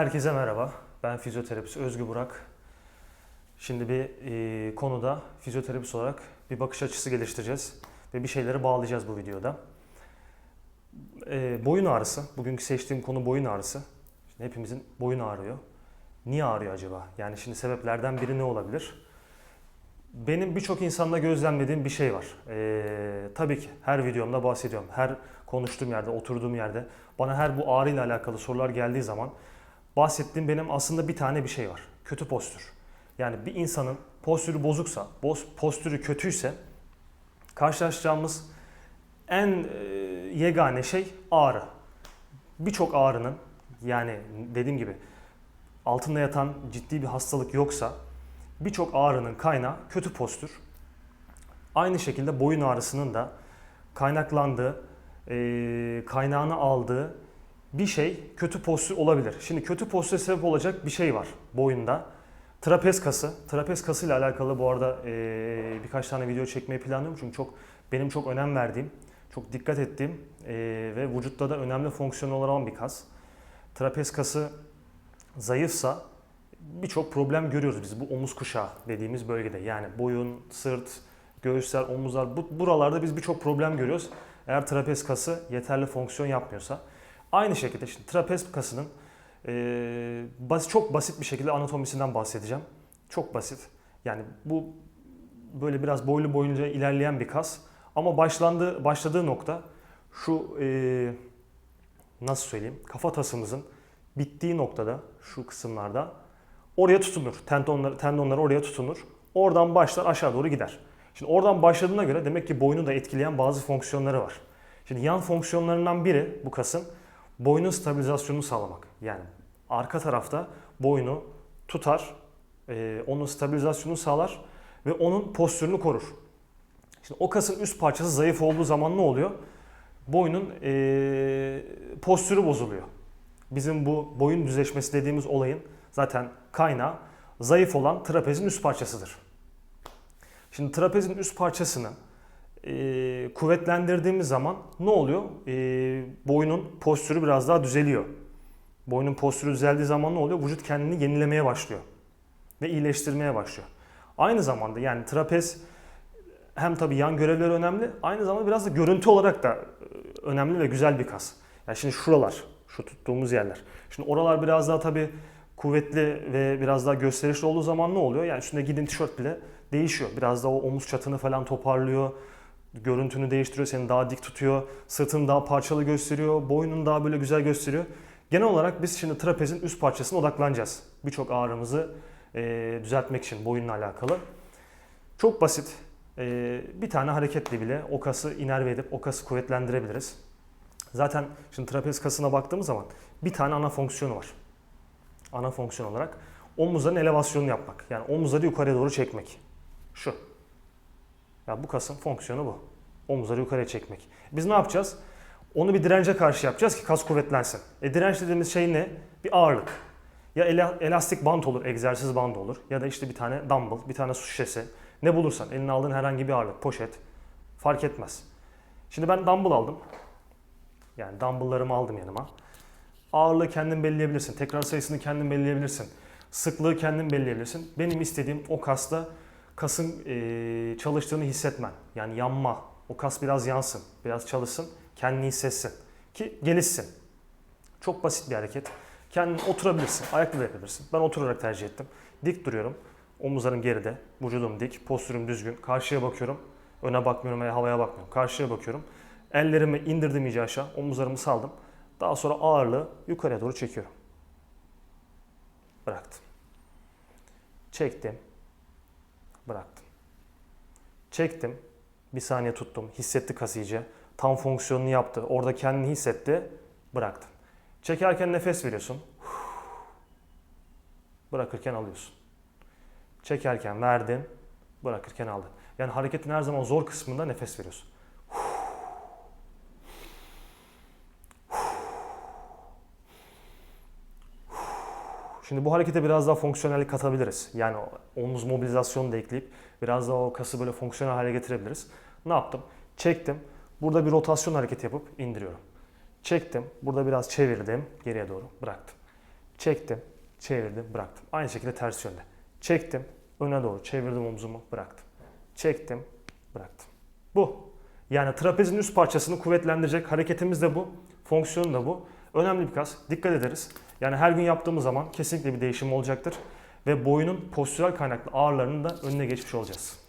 Herkese merhaba. Ben fizyoterapist Özgü Burak. Şimdi bir e, konuda fizyoterapist olarak bir bakış açısı geliştireceğiz ve bir şeyleri bağlayacağız bu videoda. E, boyun ağrısı. Bugünkü seçtiğim konu boyun ağrısı. Şimdi hepimizin boyun ağrıyor. Niye ağrıyor acaba? Yani şimdi sebeplerden biri ne olabilir? Benim birçok insanda gözlemlediğim bir şey var. Ee, tabii ki her videomda bahsediyorum. Her konuştuğum yerde, oturduğum yerde bana her bu ağrıyla alakalı sorular geldiği zaman bahsettiğim benim aslında bir tane bir şey var. Kötü postür. Yani bir insanın postürü bozuksa, boz, postürü kötüyse karşılaşacağımız en e, yegane şey ağrı. Birçok ağrının yani dediğim gibi altında yatan ciddi bir hastalık yoksa birçok ağrının kaynağı kötü postür. Aynı şekilde boyun ağrısının da kaynaklandığı, e, kaynağını aldığı bir şey kötü postür olabilir. Şimdi kötü postüre sebep olacak bir şey var boyunda. Trapez kası. Trapez kası ile alakalı bu arada e, birkaç tane video çekmeyi planlıyorum. Çünkü çok benim çok önem verdiğim, çok dikkat ettiğim e, ve vücutta da önemli fonksiyonu olan bir kas. Trapez kası zayıfsa birçok problem görüyoruz biz bu omuz kuşağı dediğimiz bölgede. Yani boyun, sırt, göğüsler, omuzlar bu, buralarda biz birçok problem görüyoruz. Eğer trapez kası yeterli fonksiyon yapmıyorsa. Aynı şekilde şimdi trapez kasının e, bas, çok basit bir şekilde anatomisinden bahsedeceğim. Çok basit. Yani bu böyle biraz boylu boyunca ilerleyen bir kas. Ama başlandığı, başladığı nokta şu e, nasıl söyleyeyim kafatasımızın bittiği noktada şu kısımlarda oraya tutunur. Tendonlar, tendonlar oraya tutunur. Oradan başlar aşağı doğru gider. Şimdi oradan başladığına göre demek ki boynu da etkileyen bazı fonksiyonları var. Şimdi yan fonksiyonlarından biri bu kasın boynun stabilizasyonunu sağlamak. Yani arka tarafta boynu tutar, e, onun stabilizasyonunu sağlar ve onun postürünü korur. Şimdi o kasın üst parçası zayıf olduğu zaman ne oluyor? Boynun e, postürü bozuluyor. Bizim bu boyun düzleşmesi dediğimiz olayın zaten kaynağı zayıf olan trapezin üst parçasıdır. Şimdi trapezin üst parçasını e, kuvvetlendirdiğimiz zaman ne oluyor? E, boynun postürü biraz daha düzeliyor. Boynun postürü düzeldiği zaman ne oluyor? Vücut kendini yenilemeye başlıyor ve iyileştirmeye başlıyor. Aynı zamanda yani trapez hem tabii yan görevleri önemli, aynı zamanda biraz da görüntü olarak da e, önemli ve güzel bir kas. Yani şimdi şuralar, şu tuttuğumuz yerler. Şimdi oralar biraz daha tabii kuvvetli ve biraz daha gösterişli olduğu zaman ne oluyor? Yani üstünde gidin tişört bile değişiyor. Biraz da o omuz çatını falan toparlıyor. Görüntünü değiştiriyor, seni daha dik tutuyor. Sırtını daha parçalı gösteriyor. Boynunu daha böyle güzel gösteriyor. Genel olarak biz şimdi trapezin üst parçasına odaklanacağız. Birçok ağrımızı e, düzeltmek için boyunla alakalı. Çok basit. E, bir tane hareketle bile o kası inerve edip o kası kuvvetlendirebiliriz. Zaten şimdi trapez kasına baktığımız zaman bir tane ana fonksiyonu var. Ana fonksiyon olarak omuzların elevasyonunu yapmak. Yani omuzları yukarıya doğru çekmek. Şu. Ya bu kasın fonksiyonu bu. Omuzları yukarıya çekmek. Biz ne yapacağız? Onu bir dirence karşı yapacağız ki kas kuvvetlensin. E direnç dediğimiz şey ne? Bir ağırlık. Ya ela- elastik bant olur, egzersiz band olur. Ya da işte bir tane dumbbell, bir tane su şişesi. Ne bulursan, eline aldığın herhangi bir ağırlık, poşet. Fark etmez. Şimdi ben dumbbell aldım. Yani dumbbelllarımı aldım yanıma. Ağırlığı kendin belirleyebilirsin. Tekrar sayısını kendin belirleyebilirsin. Sıklığı kendin belirleyebilirsin. Benim istediğim o kasta kasın e, çalıştığını hissetmen. Yani yanma. O kas biraz yansın, biraz çalışsın, kendini hissetsin. Ki gelişsin. Çok basit bir hareket. Kendin oturabilirsin, ayakta da yapabilirsin. Ben oturarak tercih ettim. Dik duruyorum. Omuzlarım geride, vücudum dik, postürüm düzgün. Karşıya bakıyorum. Öne bakmıyorum veya havaya bakmıyorum. Karşıya bakıyorum. Ellerimi indirdim iyice aşağı, omuzlarımı saldım. Daha sonra ağırlığı yukarıya doğru çekiyorum. Bıraktım. Çektim. Bıraktım. Çektim. Bir saniye tuttum. Hissetti kas iyice. Tam fonksiyonunu yaptı. Orada kendini hissetti. Bıraktım. Çekerken nefes veriyorsun. Bırakırken alıyorsun. Çekerken verdin. Bırakırken aldın. Yani hareketin her zaman zor kısmında nefes veriyorsun. Şimdi bu harekete biraz daha fonksiyonellik katabiliriz. Yani omuz mobilizasyonu da ekleyip biraz daha o kası böyle fonksiyonel hale getirebiliriz. Ne yaptım? Çektim. Burada bir rotasyon hareketi yapıp indiriyorum. Çektim. Burada biraz çevirdim. Geriye doğru bıraktım. Çektim, çevirdim, bıraktım. Aynı şekilde ters yönde. Çektim, öne doğru çevirdim omzumu, bıraktım. Çektim, bıraktım. Bu. Yani trapezin üst parçasını kuvvetlendirecek hareketimiz de bu. Fonksiyonu da bu. Önemli bir kas. Dikkat ederiz. Yani her gün yaptığımız zaman kesinlikle bir değişim olacaktır. Ve boyunun postürel kaynaklı ağrılarının da önüne geçmiş olacağız.